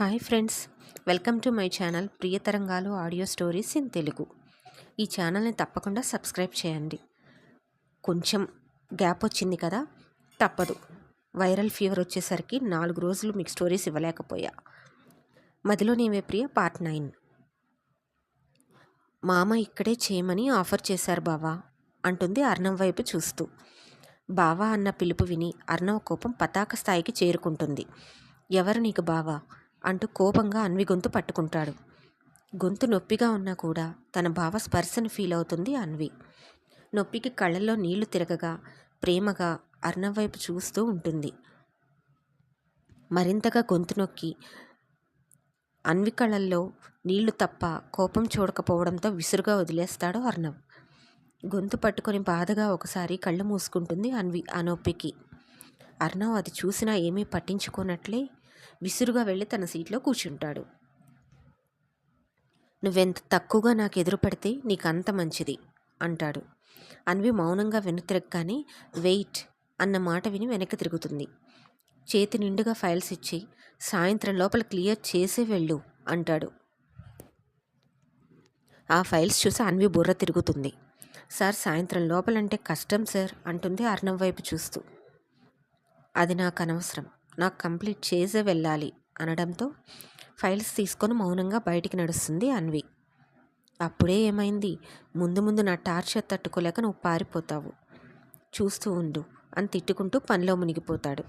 Hi friends welcome to my channel Priyatarangalu audio stories in Telugu. ఈ ఛానల్ని తప్పకుండా subscribe చేయండి. కొంచెం గ్యాప్ వచ్చింది కదా? తప్పదు. వైరల్ ఫీవర్ వచ్చేసరికి నాలుగు రోజులు మీకు స్టోరీస్ ఇవ్వలేకపోయా. మదిలో నీవే ప్రియ పార్ట్ నైన్. మామ ఇక్కడే చేయమని ఆఫర్ చేశారు బావా అంటుంది అర్ణవ్ వైపు చూస్తూ. బావా అన్న పిలుపు విని అర్ణవ్ కోపం పతాక స్థాయికి చేరుకుంటుంది. ఎవరు నీకు బావా? అంటూ కోపంగా అన్వి గొంతు పట్టుకుంటాడు. గొంతు నొప్పిగా ఉన్నా కూడా తన భావ స్పర్శను ఫీల్ అవుతుంది అన్వి. నొప్పికి కళ్ళల్లో నీళ్ళు తిరగగా ప్రేమగా అర్ణవ్ వైపు చూస్తూ ఉంటుంది. మరింతగా గొంతు నొక్కి అన్వి కళ్ళల్లో నీళ్ళు తప్ప కోపం చూడకపోవడంతో విసురుగా వదిలేస్తాడు అర్ణవ్. గొంతు పట్టుకొని బాధగా ఒకసారి కళ్ళు మూసుకుంటుంది అన్వి ఆ నొప్పికి. అర్ణవ్ అది చూసినా ఏమీ పట్టించుకోనట్లే విసురుగా వెళ్ళి తన సీట్లో కూర్చుంటాడు. నువ్వెంత తక్కువగా నాకు ఎదురు పడితే మంచిది అంటాడు. అన్వి మౌనంగా వెనుతిరగగానే వెయిట్ అన్న మాట విని వెనక్కి తిరుగుతుంది. చేతి నిండుగా ఫైల్స్ ఇచ్చి సాయంత్రం లోపల క్లియర్ చేసే వెళ్ళు అంటాడు. ఆ ఫైల్స్ చూసి అన్వి బుర్ర తిరుగుతుంది. సార్ సాయంత్రం లోపలంటే కష్టం సార్ అంటుంది అర్ణవ్ వైపు చూస్తూ. అది నాకు అనవసరం నాకు కంప్లీట్ చేసే వెళ్ళాలి అనడంతో ఫైల్స్ తీసుకొని మౌనంగా బయటికి నడుస్తుంది అన్వి. అప్పుడే ఏమైంది? ముందు ముందు నా టార్చర్ తట్టుకోలేక నువ్వు పారిపోతావు. చూస్తూ ఉండు అని తిట్టుకుంటూ పనిలో మునిగిపోతాడు.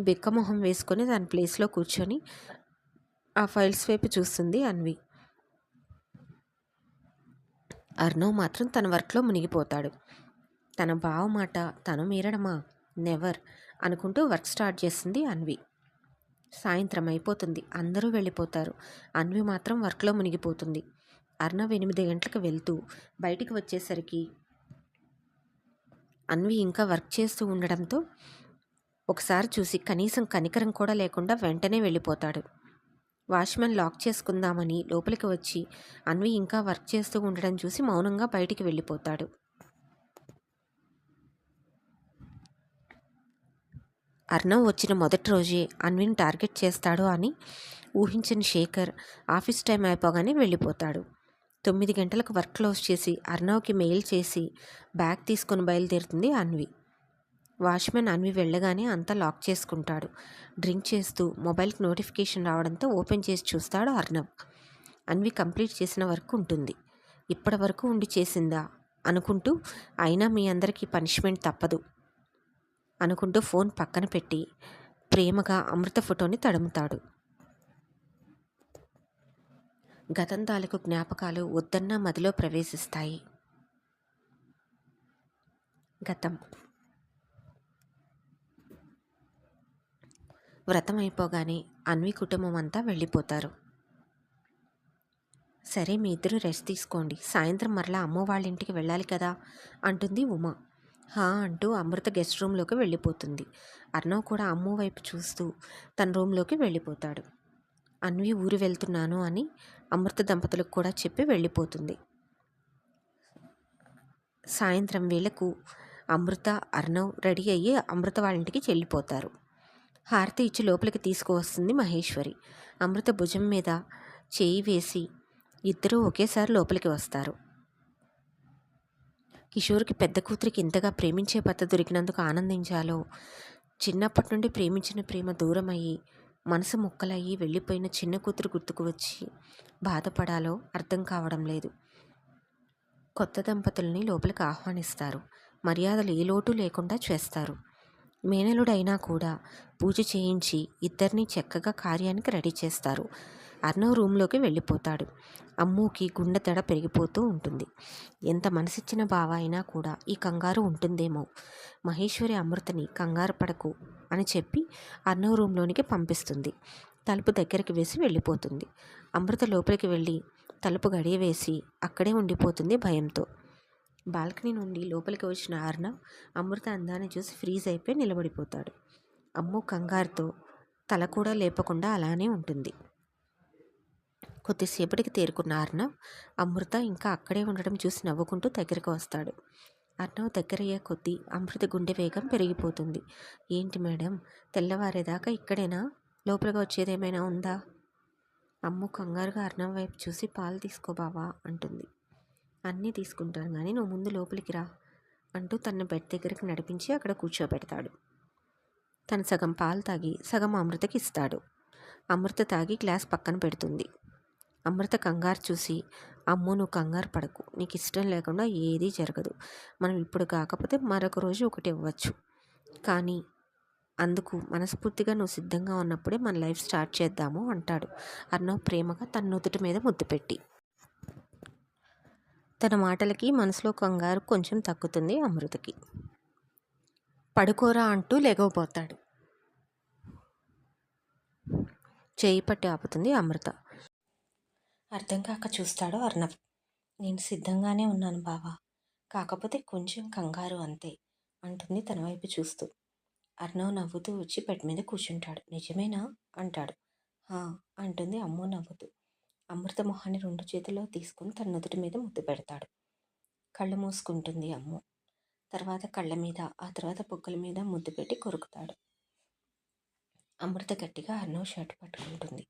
బిక్కమొహం వేసుకొని దాని ప్లేస్లో కూర్చొని ఆ ఫైల్స్ వైపు చూస్తుంది అన్వి. అర్ణవ్ మాత్రం తన వర్క్లో మునిగిపోతాడు. తన బావ మాట తను మీరడమా? నెవర్. అనుకుంటూ వర్క్ స్టార్ట్ చేసింది అన్వి. సాయంత్రం అయిపోతుంది. అందరూ వెళ్ళిపోతారు. అన్వి మాత్రం వర్క్లో మునిగిపోతుంది. అర్ణవ్ ఎనిమిది గంటలకు వెళ్తూ బయటికి వచ్చేసరికి అన్వి ఇంకా వర్క్ చేస్తూ ఉండడంతో ఒకసారి చూసి కనీసం కనికరం కూడా లేకుండా వెంటనే వెళ్ళిపోతాడు. వాచ్మెన్ లాక్ చేసుకుందామని లోపలికి వచ్చి అన్వి ఇంకా వర్క్ చేస్తూ ఉండడం చూసి మౌనంగా బయటికి వెళ్ళిపోతాడు. అర్ణవ్ వచ్చిన మొదటి రోజే అన్విని టార్గెట్ చేస్తాడు అని ఊహించిన శేఖర్ ఆఫీస్ టైం అయిపోగానే వెళ్ళిపోతాడు. తొమ్మిది గంటలకు వర్క్ క్లోజ్ చేసి అర్ణవ్కి మెయిల్ చేసి బ్యాగ్ తీసుకొని బయలుదేరుతుంది అన్వి. వాచ్మెన్ అన్వి వెళ్ళగానే అంతా లాక్ చేసుకుంటాడు. డ్రింక్ చేస్తూ మొబైల్కి నోటిఫికేషన్ రావడంతో ఓపెన్ చేసి చూస్తాడు అర్ణవ్. అన్వి కంప్లీట్ చేసిన వర్క్ ఉంటుంది. ఇప్పటి వరకు ఉండి చేసిందా? అనుకుంటూ అయినా మీ అందరికీ పనిష్మెంట్ తప్పదు. అనుకుంటూ ఫోన్ పక్కన పెట్టి ప్రేమగా అమృత ఫోటోని తడుముతాడు. గతంతాలకు జ్ఞాపకాలు వద్దన్న మదిలో ప్రవేశిస్తాయి. గతం. వ్రతం అయిపోగానే అన్వి కుటుంబం అంతా వెళ్ళిపోతారు. సరే మీ ఇద్దరు రెస్ట్ తీసుకోండి. సాయంత్రం మరలా అమ్మ వాళ్ళ ఇంటికి వెళ్ళాలి కదా అంటుంది ఉమా. హా అంటూ అమృత గెస్ట్ రూమ్లోకి వెళ్ళిపోతుంది. అర్ణవ్ కూడా అమ్ము వైపు చూస్తూ తన రూమ్లోకి వెళ్ళిపోతాడు. అన్వి ఊరు వెళ్తున్నాను అని అమృత దంపతులకు కూడా చెప్పి వెళ్ళిపోతుంది. సాయంత్రం వేళకు అమృత అర్ణవ్ రెడీ అయ్యి అమృత వాళ్ళ ఇంటికి చెల్లిపోతారు. హారతి ఇచ్చి లోపలికి తీసుకువస్తుంది మహేశ్వరి. అమృత భుజం మీద చేయి వేసి ఇద్దరూ ఒకేసారి లోపలికి వస్తారు. కిషోర్కి పెద్ద కూతురికి ఇంతగా ప్రేమించే భర్త దొరికినందుకు ఆనందించాలో? చిన్నప్పటి నుండి ప్రేమించిన ప్రేమ దూరమయ్యి మనసు ముక్కలయ్యి వెళ్ళిపోయిన చిన్న కూతురు గుర్తుకు వచ్చి బాధపడాలో అర్థం కావడం లేదు. కొత్త దంపతుల్ని లోపలికి ఆహ్వానిస్తారు. మర్యాదలు ఏ లోటు లేకుండా చేస్తారు. మేనలుడైనా కూడా పూజ చేయించి ఇద్దరిని చక్కగా కార్యానికి రెడీ చేస్తారు. అర్ణవ్ రూమ్లోకి వెళ్ళిపోతాడు. అమ్ముకి గుండె తడ పెరిగిపోతూ ఉంటుంది. ఎంత మనసిచ్చిన బావ అయినా కూడా ఈ కంగారు ఉంటుందేమో. మహేశ్వరి అమృతని కంగారు పడకు అని చెప్పి అర్ణవ్ రూమ్లోనికి పంపిస్తుంది. తలుపు దగ్గరికి వేసి వెళ్ళిపోతుంది. అమృత లోపలికి వెళ్ళి తలుపు గడియ వేసి అక్కడే ఉండిపోతుంది భయంతో. బాల్కనీ నుండి లోపలికి వచ్చిన అర్ణవ్ అమృత అందాన్ని చూసి ఫ్రీజ్ అయిపోయి నిలబడిపోతాడు. అమ్ము కంగారుతో తల కూడా లేపకుండా అలానే ఉంటుంది. కొద్దిసేపటికి తేరుకున్న అర్ణవ్ అమృత ఇంకా అక్కడే ఉండడం చూసి నవ్వుకుంటూ దగ్గరకు వస్తాడు. అర్ణవ్ దగ్గరయ్యే కొద్దీ అమృత గుండె వేగం పెరిగిపోతుంది. ఏంటి మేడం తెల్లవారేదాకా ఇక్కడేనా? లోపలికి వచ్చేదేమైనా ఉందా? అమ్ము కంగారుగా అర్ణవ్ వైపు చూసి పాలు తీసుకో బావా అంటుంది. అన్నీ తీసుకుంటాను కానీ నువ్వు ముందు లోపలికి రా అంటూ తన బెడ్ దగ్గరికి నడిపించి అక్కడ కూర్చోబెడతాడు. తను సగం పాలు తాగి సగం అమృతకి ఇస్తాడు. అమృత తాగి గ్లాస్ పక్కన పెడుతుంది. అమృత కంగారు చూసి అమ్మో నువ్వు కంగారు పడకు. నీకు ఇష్టం లేకుండా ఏదీ జరగదు. మనం ఇప్పుడు కాకపోతే మరొక రోజు ఒకటి ఇవ్వచ్చు. కానీ అందుకు మనస్ఫూర్తిగా నువ్వు సిద్ధంగా ఉన్నప్పుడే మన లైఫ్ స్టార్ట్ చేద్దాము అంటాడు. అర్ణవ్ ప్రేమగా తన నుదుటి మీద ముద్దు పెట్టి. తన మాటలకి మనసులో కంగారు కొంచెం తగ్గుతుంది అమృతకి. పడుకోరా అంటూ లేకపోతాడు చేయి పట్టి ఆపుతుంది అమృత. అర్థం కాక చూస్తాడు అర్ణవ్ నేను సిద్ధంగానే ఉన్నాను బావా. కాకపోతే కొంచెం కంగారు అంతే అంటుంది తన వైపు చూస్తూ. అర్ణవ్ నవ్వుతూ వచ్చి బెడ్ మీద కూర్చుంటాడు. నిజమేనా? అంటాడు. "హా" అంటుంది అమ్ము నవ్వుతూ. అమృత మొహాన్ని రెండు చేతుల్లో తీసుకుని తన నుదుటి మీద ముద్దు పెడతాడు. కళ్ళు మూసుకుంటుంది అమ్ము. తర్వాత కళ్ళ మీద ఆ తర్వాత బొగ్గల మీద ముద్దు పెట్టి కొరుకుతాడు. అమృత గట్టిగా అర్ణవ్ షర్ట్ పట్టుకుంటుంది.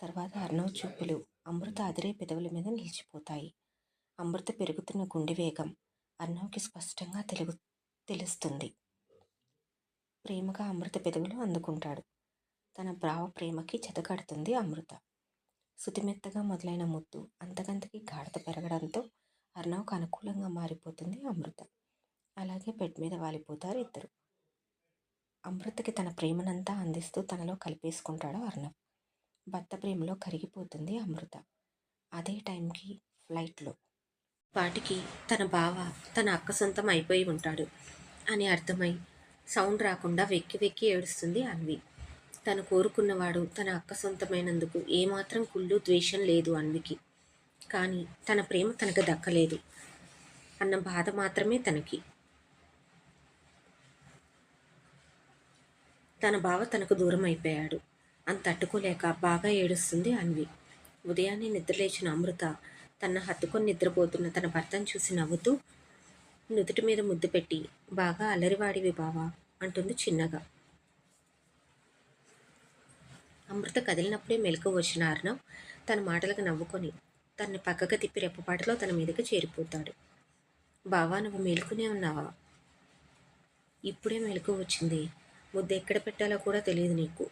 తర్వాత అర్ణవ్ చూపులు అమృత అదిరే పెదవుల మీద నిలిచిపోతాయి. అమృత పెరుగుతున్న గుండె వేగం అర్ణవ్కి స్పష్టంగా తెలుగు తెలుస్తుంది. ప్రేమగా అమృత పెదవులు అందుకుంటాడు. తన బ్రావ ప్రేమకి చెతకడుతుంది అమృత. శుతిమెత్తగా మొదలైన ముద్దు అంతకంతకి గాఢత పెరగడంతో అర్ణవ్కు అనుకూలంగా మారిపోతుంది అమృత. అలాగే బెడ్ మీద వాలిపోతారు ఇద్దరు. అమృతకి తన ప్రేమనంతా అందిస్తూ తనలో కలిపేసుకుంటాడు అర్ణవ్ భర్త ప్రేమలో కరిగిపోతుంది అమృత. అదే టైంకి ఫ్లైట్లో. వాటికి తన బావ తన అక్క సొంతం అయిపోయి ఉంటాడు అని అర్థమై సౌండ్ రాకుండా వెక్కి వెక్కి ఏడుస్తుంది అన్వి. తను కోరుకున్నవాడు తన అక్క సొంతమైనందుకు ఏమాత్రం కుళ్ళు ద్వేషం లేదు అన్వికి. కానీ తన ప్రేమ తనకు దక్కలేదు. అన్న బాధ మాత్రమే తనకి. తన బావ తనకు దూరం అయిపోయాడు. అని తట్టుకోలేక బాగా ఏడుస్తుంది అన్వి. ఉదయాన్నే నిద్రలేచిన అమృత తన హత్తుకొని నిద్రపోతున్న తన భర్తను చూసి నవ్వుతూ నుదుటి మీద ముద్దు పెట్టి బాగా అల్లరివాడివి బావా అంటుంది చిన్నగా. అమృత కదిలినప్పుడే మెలకు వచ్చిన అర్ణవ్ తన మాటలకు నవ్వుకొని తన్ని పక్కకు తిప్పి రెప్పపాటలో తన మీదకి చేరిపోతాడు. బావా నువ్వు మేలుకునే ఉన్నావా? ఇప్పుడే మెలకు వచ్చింది. ముద్ద ఎక్కడ పెట్టాలో కూడా తెలియదు నీకు.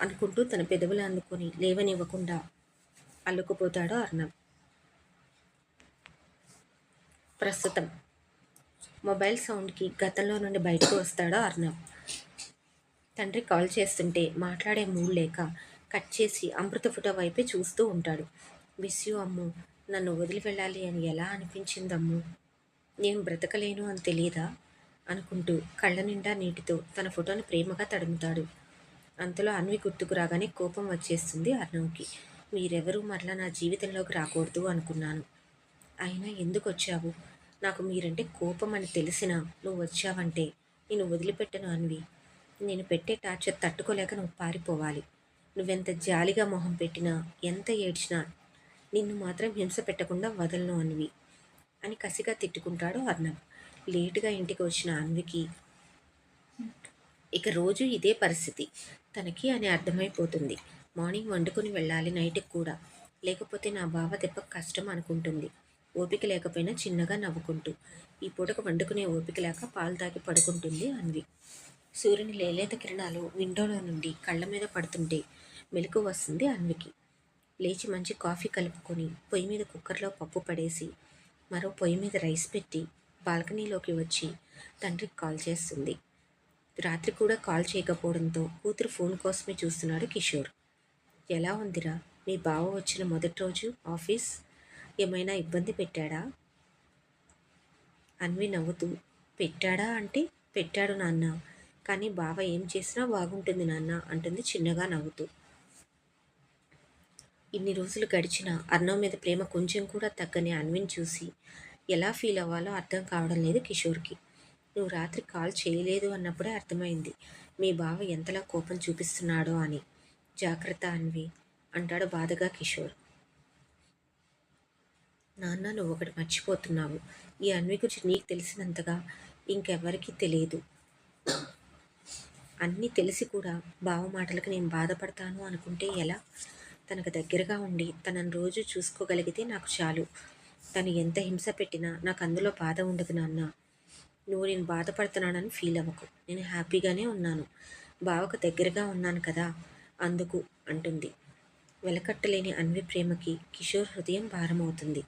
అనుకుంటూ తన పెదవులు అందుకొని లేవనివ్వకుండా అల్లుకుపోతాడు అర్ణం ప్రస్తుతం మొబైల్ సౌండ్కి గతంలో నుండి బయటకు వస్తాడో అర్ణవ్. తండ్రి కాల్ చేస్తుంటే మాట్లాడే మూడ్ లేక కట్ చేసి అమృత ఫోటో వైపే చూస్తూ ఉంటాడు. మిస్ యూ అమ్ము నన్ను వదిలి వెళ్ళాలి అని ఎలా అనిపించిందమ్ము? నేను బ్రతకలేను అని తెలియదా అనుకుంటూ కళ్ళ నిండా నీటితో తన ఫోటోని ప్రేమగా తడుముతాడు. అంతలో అన్వి గుర్తుకు రాగానే కోపం వచ్చేస్తుంది అర్ణవ్కి. మీరెవరూ మరలా నా జీవితంలోకి రాకూడదు అనుకున్నాను. అయినా ఎందుకు వచ్చావు నాకు మీరంటే కోపం అని తెలిసినా నువ్వు వచ్చావంటే నేను వదిలిపెట్టను అన్వి. నేను పెట్టే టార్చర్ తట్టుకోలేక నువ్వు పారిపోవాలి. నువ్వెంత జాలిగా మొహం పెట్టినా ఎంత ఏడ్చినా నిన్ను మాత్రం హింస పెట్టకుండా వదలను అన్వి అని కసిగా తిట్టుకుంటాడు అర్ణవ్. లేటుగా ఇంటికి వచ్చిన అన్వికి ఇక రోజు ఇదే పరిస్థితి. తనకి అని అర్థమైపోతుంది. మార్నింగ్ వండుకొని వెళ్ళాలి నైట్కి కూడా. లేకపోతే నా బావ దెబ్బ కష్టం అనుకుంటుంది. ఓపిక లేకపోయినా చిన్నగా నవ్వుకుంటూ. ఈ పూటకు వండుకునే ఓపిక లేక పాలు తాగి పడుకుంటుంది అన్వి. సూర్యుని లేలేత కిరణాలు విండోలో నుండి కళ్ళ మీద పడుతుంటే మెలకు వస్తుంది అన్వికి. లేచి మంచి కాఫీ కలుపుకొని పొయ్యి మీద కుక్కర్లో పప్పు పడేసి మరో పొయ్యి మీద రైస్ పెట్టి బాల్కనీలోకి వచ్చి తండ్రికి కాల్ చేస్తుంది. రాత్రి కూడా కాల్ చేయకపోవడంతో కూతురు ఫోన్ కోసమే చూస్తున్నాడు కిషోర్. ఎలా ఉందిరా? మీ బావ వచ్చిన మొదటి రోజు ఆఫీస్ ఏమైనా ఇబ్బంది పెట్టాడా? అన్వి నవ్వుతూ పెట్టాడా అంటే? పెట్టాడు నాన్న. కానీ బావ ఏం చేసినా బాగుంటుంది నాన్న అంటుంది చిన్నగా నవ్వుతూ. ఇన్ని రోజులు గడిచిన అన్నం మీద ప్రేమ కొంచెం కూడా తగ్గని అన్విని చూసి ఎలా ఫీల్ అవ్వాలో అర్థం కావడం లేదు కిషోర్కి. నువ్వు రాత్రి కాల్ చేయలేదు అన్నప్పుడే అర్థమైంది. మీ బావ ఎంతలా కోపం చూపిస్తున్నాడో అని. జాగ్రత్త అన్వి అంటాడు బాధగా కిషోర్. నాన్న నువ్వు ఒకటి మర్చిపోతున్నావు. ఈ అన్వి గురించి నీకు తెలిసినంతగా ఇంకెవ్వరికీ తెలియదు. అన్నీ తెలిసి కూడా బావ మాటలకు నేను బాధపడతాను అనుకుంటే ఎలా? తనకు దగ్గరగా ఉండి తనను రోజు చూసుకోగలిగితే నాకు చాలు. తను ఎంత హింస పెట్టినా నాకు అందులో బాధ ఉండదు నాన్న. నువ్వు నేను బాధపడుతున్నానని ఫీల్ అవ్వకు. నేను హ్యాపీగానే ఉన్నాను. బావకు దగ్గరగా ఉన్నాను కదా అందుకు అంటుంది. వెలకట్టలేని అన్వి ప్రేమకి కిషోర్ హృదయం భారమవుతుంది.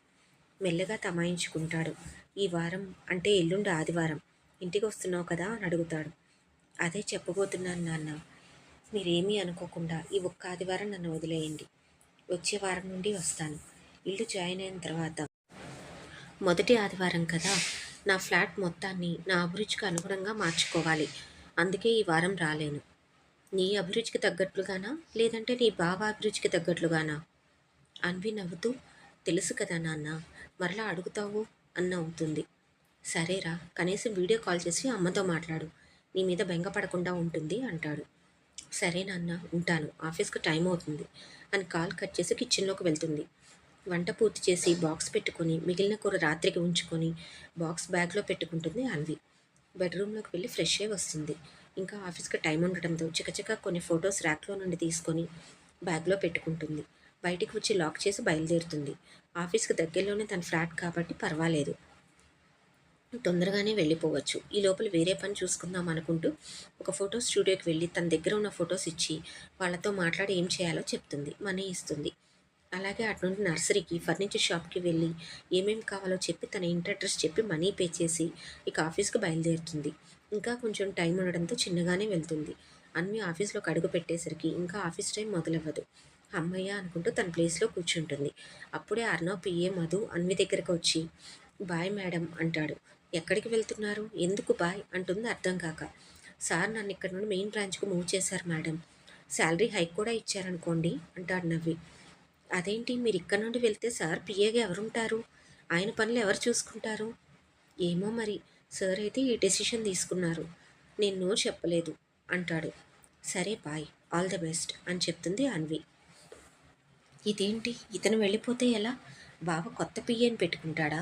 మెల్లగా తమాయించుకుంటాడు. ఈ వారం అంటే ఎల్లుండి ఆదివారం. ఇంటికి వస్తున్నావు కదా అని అడుగుతాడు. అదే చెప్పబోతున్నాను నాన్న. మీరేమీ అనుకోకుండా ఈ ఒక్క ఆదివారం నన్ను వదిలేయండి. వచ్చే వారం నుండి వస్తాను. ఇల్లు జాయిన్ అయిన తర్వాత. మొదటి ఆదివారం కదా నా ఫ్లాట్ మొత్తాన్ని నా అభిరుచికి అనుగుణంగా మార్చుకోవాలి. అందుకే ఈ వారం రాలేను. నీ అభిరుచికి తగ్గట్లుగానా? లేదంటే నీ బావ అభిరుచికి తగ్గట్లుగానా? అన్వి నవ్వుతూ తెలుసు కదా నాన్న మరలా అడుగుతావు అన్న అవుతుంది. సరేరా కనీసం వీడియో కాల్ చేసి అమ్మతో మాట్లాడు. నీ మీద బెంగపడకుండా ఉంటుంది అంటాడు. సరే నాన్న ఉంటాను. ఆఫీస్కి టైం అవుతుంది. అని కాల్ కట్ చేసి కిచెన్లోకి వెళ్తుంది. వంట పూర్తి చేసి బాక్స్ పెట్టుకొని మిగిలిన కూర రాత్రికి ఉంచుకొని బాక్స్ బ్యాగ్లో పెట్టుకుంటుంది అన్వి. బెడ్రూమ్లోకి వెళ్ళి ఫ్రెష్ అయ్యి వస్తుంది. ఇంకా ఆఫీస్కి టైం ఉండటంతో చికచిక కొన్ని ఫొటోస్ ర్యాక్లో నుండి తీసుకొని బ్యాగ్లో పెట్టుకుంటుంది. బయటికి వచ్చి లాక్ చేసి బయలుదేరుతుంది. ఆఫీస్కి దగ్గరలోనే తన ఫ్లాట్ కాబట్టి పర్వాలేదు. తొందరగానే వెళ్ళిపోవచ్చు. ఈ లోపల వేరే పని చూసుకుందాం అనుకుంటూ ఒక ఫోటో స్టూడియోకి వెళ్ళి తన దగ్గర ఉన్న ఫొటోస్ ఇచ్చి వాళ్ళతో మాట్లాడి ఏం చేయాలో చెప్తుంది. మనీ ఇస్తుంది. అలాగే అటునుండి నర్సరీకి ఫర్నిచర్ షాప్కి వెళ్ళి ఏమేమి కావాలో చెప్పి తన ఇంటి అడ్రస్ చెప్పి మనీ పే చేసి ఇక ఆఫీస్కి బయలుదేరుతుంది. ఇంకా కొంచెం టైం ఉండడంతో చిన్నగానే వెళ్తుంది. అన్వి ఆఫీస్లోకి అడుగు పెట్టేసరికి ఇంకా ఆఫీస్ టైం మొదలవ్వదు. అమ్మయ్య అనుకుంటూ తన ప్లేస్లో కూర్చుంటుంది. అప్పుడే అర్ణవ్ పిఏ మధు అన్వి దగ్గరకు వచ్చి బాయ్ మేడం అంటాడు. ఎక్కడికి వెళ్తున్నారు? ఎందుకు బాయ్? అంటుంది అర్థం కాక. సార్ నన్ను ఇక్కడ నుండి మెయిన్ బ్రాంచ్కు మూవ్ చేశారు మేడం. శాలరీ హైక్ కూడా ఇచ్చారనుకోండి అంటాడు నవ్వి. అదేంటి మీరు ఇక్కడ నుండి వెళ్తే సార్ పిఏగా ఎవరుంటారు? ఆయన పనులు ఎవరు చూసుకుంటారు? ఏమో మరి. సార్ అయితే ఈ డెసిషన్ తీసుకున్నారు. నేను నో చెప్పలేదు అంటాడు. సరే బాయ్ ఆల్ ద బెస్ట్ అని చెప్తుంది అన్వి. ఇదేంటి? ఇతను వెళ్ళిపోతే ఎలా? బావ కొత్త పిఏని పెట్టుకుంటాడా?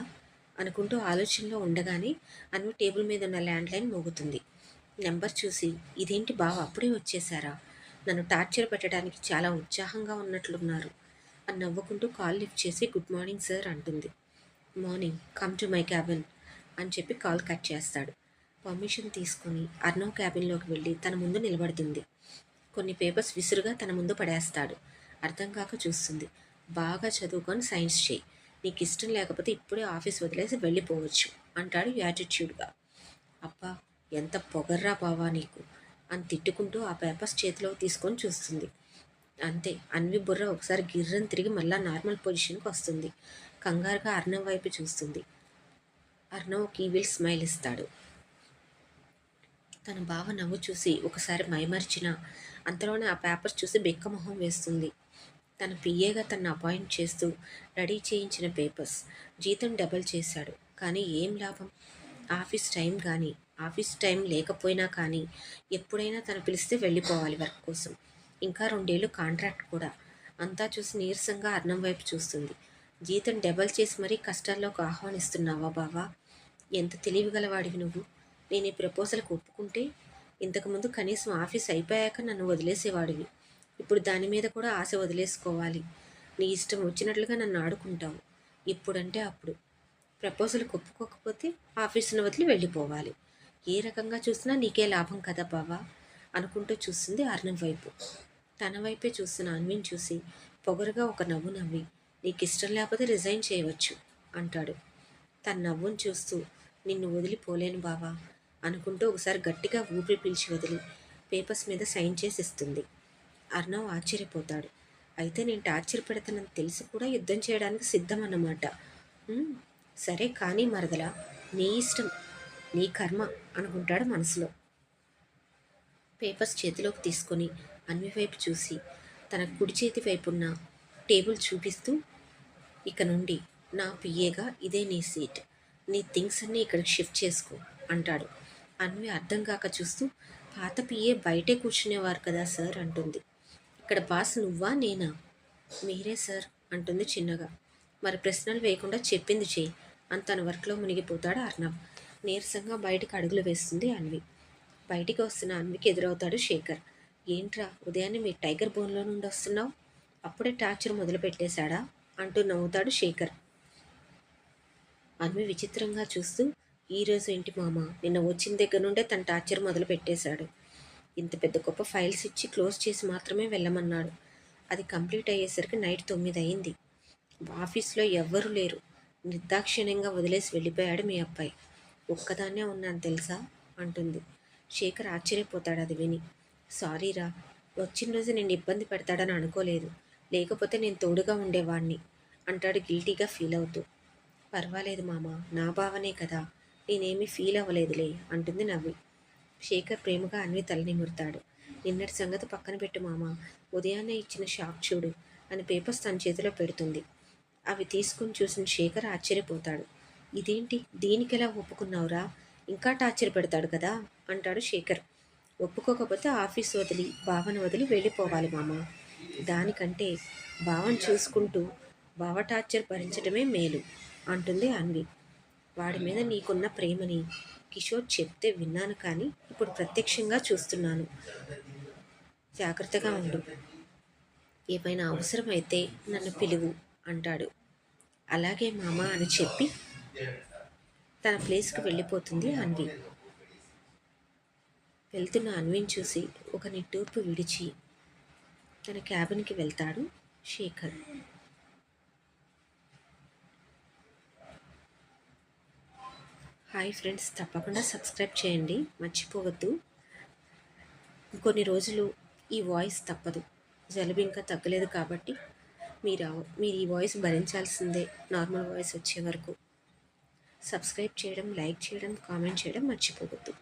అనుకుంటూ ఆలోచనలో ఉండగానే అన్వి టేబుల్ మీద ఉన్న ల్యాండ్ లైన్ మోగుతుంది. నెంబర్ చూసి ఇదేంటి బావ అప్పుడే వచ్చేసారా నన్ను టార్చర్ పెట్టడానికి చాలా ఉత్సాహంగా ఉన్నట్లున్నారు. అని నవ్వుకుంటూ కాల్ లిఫ్ట్ చేసి గుడ్ మార్నింగ్ సార్ అంటుంది. Morning come to my cabin అని చెప్పి కాల్ కట్ చేస్తాడు. పర్మిషన్ తీసుకుని అర్నవ్ క్యాబిన్లోకి వెళ్ళి తన ముందు నిలబడుతుంది. కొన్ని పేపర్స్ విసురుగా తన ముందు పడేస్తాడు. అర్థం కాక చూస్తుంది. బాగా చదువుకొని సైన్స్ చేయి నీకు ఇష్టం లేకపోతే ఇప్పుడే ఆఫీస్ వదిలేసి వెళ్ళిపోవచ్చు అంటాడు యాటిట్యూడ్గా. అబ్బా ఎంత పొగర్రా బావా నీకు అని తిట్టుకుంటూ ఆ పేపర్స్ చేతిలో తీసుకొని చూస్తుంది. అంతే. అన్వి బుర్ర ఒకసారి గిర్రని తిరిగి మళ్ళా నార్మల్ పొజిషన్కి వస్తుంది. కంగారుగా అర్ణవ్ వైపు చూస్తుంది. అర్ణవ్ కీవిల్ స్మైల్ ఇస్తాడు. తన బావ నవ్వు చూసి ఒకసారి మైమర్చిన అంతలోనే ఆ పేపర్స్ చూసి బెక్కమొహం వేస్తుంది. తన పిఏగా తను అపాయింట్ చేస్తూ రెడీ చేయించిన పేపర్స్ జీతం డబల్ చేశాడు. కానీ ఏం లాభం? ఆఫీస్ టైం కానీ ఆఫీస్ టైం లేకపోయినా కానీ ఎప్పుడైనా తను పిలిస్తే వెళ్ళిపోవాలి వర్క్ కోసం. ఇంకా రెండేళ్ళు కాంట్రాక్ట్ కూడా. అంతా చూసి నీరసంగా అర్ణం వైపు చూస్తుంది. జీతం డబల్ చేసి మరీ కష్టాల్లోకి ఆహ్వానిస్తున్నావా బావా? ఎంత తెలివిగలవాడివి నువ్వు? నేను ఈ ప్రపోజల్కి ఒప్పుకుంటే ఇంతకుముందు కనీసం ఆఫీస్ అయిపోయాక నన్ను వదిలేసేవాడివి. ఇప్పుడు దాని మీద కూడా ఆశ వదిలేసుకోవాలి. నీ ఇష్టం వచ్చినట్లుగా నన్ను ఆడుకుంటావు. ఇప్పుడంటే అప్పుడు. ప్రపోజల్కి ఒప్పుకోకపోతే ఆఫీసును వదిలి వెళ్ళిపోవాలి. ఏ రకంగా చూసినా నీకే లాభం కదా బావా? అనుకుంటూ చూస్తుంది అర్ణవ్ వైపు. తన వైపే చూస్తున్న అన్విన్ చూసి పొగరుగా ఒక నవ్వు నవ్వి నీకు ఇష్టం లేకపోతే రిజైన్ చేయవచ్చు అంటాడు. తన నవ్వును చూస్తూ నిన్ను వదిలిపోలేను బావా అనుకుంటూ ఒకసారి గట్టిగా ఊపిరి పీల్చి వదిలి పేపర్స్ మీద సైన్ చేసి ఇస్తుంది. అర్ణవ్ ఆశ్చర్యపోతాడు. అయితే నేను టార్చర్ పెడతానని తెలిసి కూడా యుద్ధం చేయడానికి సిద్ధం అన్నమాట సరే కానీ మరదలా నీ ఇష్టం నీ కర్మ అనుకుంటాడు మనసులో. పేపర్స్ చేతిలోకి తీసుకొని అన్వి వైపు చూసి తన కుడి చేతి వైపున్న టేబుల్ చూపిస్తూ ఇక నుండి నా పిఏగా ఇదే నీ సీట్. నీ థింగ్స్ అన్నీ ఇక్కడికి షిఫ్ట్ చేసుకో అంటాడు. అన్వి అర్థం కాక చూస్తూ పాత పిఏ బయటే కూర్చునేవారు కదా సార్ అంటుంది. ఇక్కడ బాస్ నువ్వా నేనా? మీరే సార్ అంటుంది చిన్నగా. మరి ప్రశ్నలు వేయకుండా చెప్పింది చేయి. అని తన వర్క్లో మునిగిపోతాడు అర్ణవ్? నీరసంగా బయటకు అడుగులు వేస్తుంది అన్వి. బయటికి వస్తున్న అన్వికి ఎదురవుతాడు శేఖర్. ఏంట్రా ఉదయాన్నే మీ టైగర్ బోన్లో నుండి వస్తున్నావు? అప్పుడే టార్చర్ మొదలు పెట్టేశాడా? అంటూ నవ్వుతాడు శేఖర్. అన్వి విచిత్రంగా చూస్తూ ఈరోజు ఏంటి మామ? నిన్న వచ్చిన దగ్గర నుండే తన టార్చర్ మొదలు పెట్టేశాడు. ఇంత పెద్ద గొప్ప ఫైల్స్ ఇచ్చి క్లోజ్ చేసి మాత్రమే వెళ్ళమన్నాడు. అది కంప్లీట్ అయ్యేసరికి నైట్ తొమ్మిది అయింది. ఆఫీస్లో ఎవ్వరూ లేరు. నిర్దాక్షిణ్యంగా వదిలేసి వెళ్ళిపోయాడు మీ అబ్బాయి. ఒక్కదాన్నే ఉన్నాను తెలుసా? అంటుంది. శేఖర్ ఆశ్చర్యపోతాడు అది విని. సారీరా వచ్చిన రోజు నేను ఇబ్బంది పెడతాడని అనుకోలేదు. లేకపోతే నేను తోడుగా ఉండేవాణ్ణి అంటాడు గిల్టీగా ఫీల్ అవుతూ. పర్వాలేదు మామ నా భావనే కదా. నేనేమీ ఫీల్ అవ్వలేదులే అంటుంది నవ్వి. శేఖర్ ప్రేమగా అన్వి తలనిమురుతాడు నిన్నటి సంగతి పక్కన పెట్టు మామ ఉదయాన్నే ఇచ్చిన షాక్ చూడు అని పేపర్స్ తన చేతిలో పెడుతుంది. అవి తీసుకుని చూసిన శేఖర్ ఆశ్చర్యపోతాడు. ఇదేంటి దీనికెలా ఒప్పుకున్నావురా? ఇంకా టార్చర్ పెడతాడు కదా అంటాడు శేఖర్. ఒప్పుకోకపోతే ఆఫీస్ వదిలి బావను వదిలి వెళ్ళిపోవాలి మామ. దానికంటే బావను చూసుకుంటూ బావ టార్చర్ భరించడమే మేలు అంటుంది అన్వి. వాడి మీద నీకున్న ప్రేమని కిషోర్ చెప్తే విన్నాను కానీ ఇప్పుడు ప్రత్యక్షంగా చూస్తున్నాను. జాగ్రత్తగా ఉండు. ఏమైనా అవసరమైతే నన్ను పిలువు అంటాడు. అలాగే మామ అని చెప్పి తన ప్లేస్కి వెళ్ళిపోతుంది అన్వి. వెళ్తున్న అన్విని చూసి ఒక నిట్టూర్పు విడిచి తన క్యాబిన్కి వెళ్తాడు శేఖర్. హాయ్ ఫ్రెండ్స్ తప్పకుండా సబ్స్క్రైబ్ చేయండి మర్చిపోవద్దు. కొన్ని రోజులు ఈ వాయిస్ తప్పదు జలుబు ఇంకా తగ్గలేదు కాబట్టి మీరు మీరు ఈ వాయిస్ భరించాల్సిందే నార్మల్ వాయిస్ వచ్చే వరకు. సబ్స్క్రైబ్ చేయడం లైక్ చేయడం కామెంట్ చేయడం మర్చిపోవద్దు.